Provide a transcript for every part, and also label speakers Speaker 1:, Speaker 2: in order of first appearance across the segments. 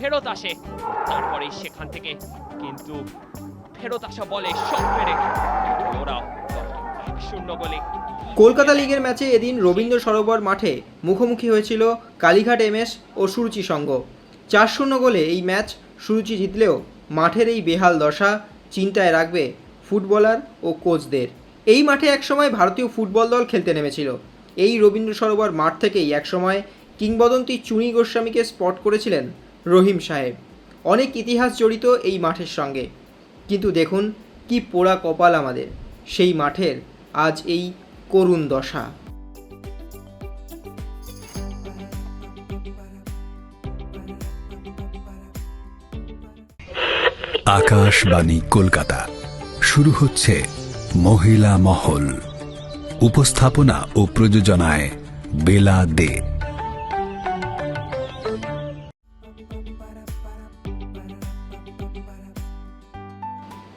Speaker 1: ফেরত আসে। তারপরেই সেখান থেকে কিন্তু ফেরত আসা বলে শট মেরে ওরাও শূন্য গোলে
Speaker 2: কলকাতা লিগের ম্যাচে এদিন রবীন্দ্র সরোবর মাঠে মুখোমুখি হয়েছিল কালীঘাট এমএস ও সুরুচি সংঘ। চার শূন্য গোলে এই ম্যাচ সুরুচি জিতলেও মাঠের এই বেহাল দশা চিন্তায় রাখবে ফুটবলার ও কোচদের। এই মাঠে একসময় ভারতীয় ফুটবল দল খেলতে নেমেছিল। এই রবীন্দ্র সরোবর মাঠ থেকেই একসময় কিংবদন্তি চুনি গোস্বামীকে স্পট করেছিলেন রহিম সাহেব। অনেক ইতিহাস জড়িত এই মাঠের সঙ্গে। কিন্তু দেখুন কি পোড়া কপাল আমাদের। সেই মাঠের আজ এই করুণ দশা।
Speaker 3: আকাশবাণী কলকাতা। শুরু হচ্ছে মহিলা মহল। উপস্থাপনা ও প্রযোজনায় বেলা দে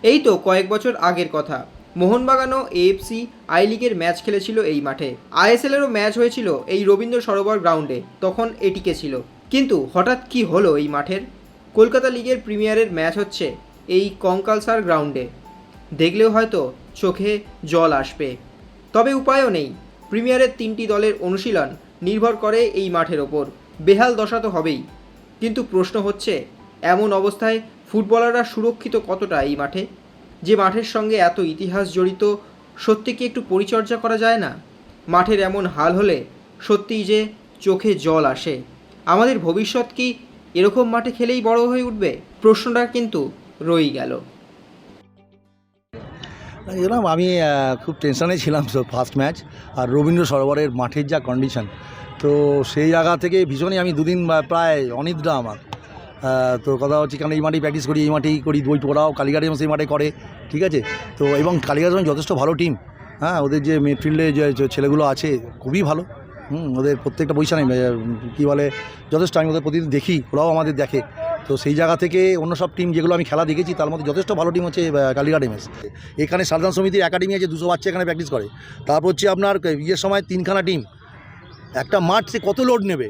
Speaker 2: এই তো কয়েক বছর আগের কথা। মোহনবাগানও এএফসি আই লিগের ম্যাচ খেলেছিল এই মাঠে। আইএসএলেরও ম্যাচ হয়েছিল এই রবীন্দ্র সরোবর গ্রাউন্ডে, তখন এটিকে ছিল। কিন্তু হঠাৎ কি হলো এই মাঠের? কলকাতা লিগের প্রিমিয়ারের ম্যাচ হচ্ছে এই কঙ্কালসার গ্রাউন্ডে। দেখলেও হয়তো চোখে জল আসবে। তবে উপায়ও নেই। প্রিমিয়ারের তিনটি দলের অনুশীলন নির্ভর করে এই মাঠের ওপর। বেহাল দশা তো হবেই। কিন্তু প্রশ্ন হচ্ছে এমন অবস্থায় ফুটবলাররা সুরক্ষিত কতটা এই মাঠে? যে মাঠের সঙ্গে এত ইতিহাস জড়িত, সত্যি কি একটু পরিচর্যা করা যায় না? মাঠের এমন হাল হলে সত্যিই যে চোখে জল আসে। আমাদের ভবিষ্যৎ কি এরকম মাঠে খেলেই বড় হয়ে উঠবে? প্রশ্নটা কিন্তু রয়েই গেল।
Speaker 4: এরকম আমি খুব টেনশনে ছিলাম ফার্স্ট ম্যাচ আর রবীন্দ্র সরোবরের মাঠের যা কন্ডিশন তো সেই জায়গা থেকে ভীষণই আমি দুদিন প্রায় অনিদ্রা আমার। তো কথা হচ্ছে কারণ এই মাঠেই প্র্যাকটিস করি, এই মাঠেই করি, বই পড়াও কালীঘাটে সেই মাঠে করে, ঠিক আছে? তো এবং কালীঘাট যথেষ্ট ভালো টিম হ্যাঁ ওদের যে মিডফিল্ডে যে ছেলেগুলো আছে, খুবই ভালো। হুম, ওদের প্রত্যেকটা পজিশনে কী বলে, যথেষ্ট আমি ওদের প্রতিদিন দেখি, ওরাও আমাদের দেখে। তো সেই জায়গা থেকে অন্য সব টিম যেগুলো আমি খেলা দেখেছি, তার মধ্যে যথেষ্ট ভালো টিম হচ্ছে কালীঘাট এমএস এখানে সাধারণ সমিতির একাডেমি আছে, দুশো বাচ্চা এখানে প্র্যাকটিস করে। তারপর হচ্ছে আপনার, ইয়ের সময় তিনখানা টিম একটা মাঠ সে কত লোড নেবে?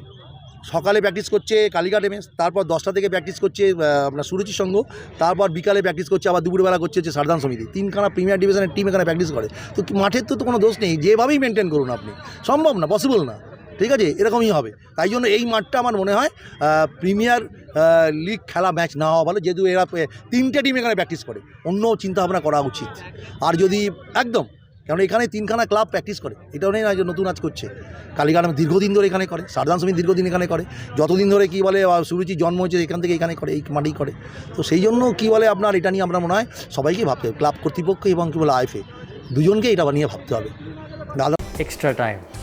Speaker 4: সকালে প্র্যাকটিস করছে কালীঘাট এমএস তারপর দশটা থেকে প্র্যাকটিস করছে আপনার সুরুচির সঙ্গ তারপর বিকালে প্র্যাকটিস করছে, আবার দুপুরবেলা করছে হচ্ছে সারদান সমিতি। তিনখানা প্রিমিয়ার ডিভিশনের টিম এখানে প্র্যাকটিস করে। তো মাঠের তো কোনো দোষ নেই, যেভাবেই মেনটেন করুন আপনি। সম্ভব না পসিবল না। ঠিক আছে? এরকমই হবে। তাই জন্য এই মাঠটা আমার মনে হয় প্রিমিয়ার লিগ খেলা ম্যাচ না হওয়া ভালো, যেহেতু এরা তিনটে টিম এখানে প্র্যাকটিস করে। অন্য চিন্তাভাবনা করা উচিত। আর যদি, একদম কারণ এখানে তিনখানা ক্লাব প্র্যাকটিস করে। এটাও নেই না যে নতুন আজ করছে। কালীঘাট দীর্ঘদিন ধরে এখানে করে, সারদান সমিতি দীর্ঘদিন এখানে করে। যতদিন ধরে কী বলে সুরুচি জন্ম হয়েছে, এখান থেকে এখানে করে, এই মাঠেই করে। তো সেই জন্য কী বলে আপনার, এটা নিয়ে আমরা মনে হয় সবাইকে ভাবতে হবে, ক্লাব কর্তৃপক্ষ এবং কী বলে আইফে দুজনকে এটা নিয়ে ভাবতে হবে। দাদা
Speaker 5: এক্সট্রা time.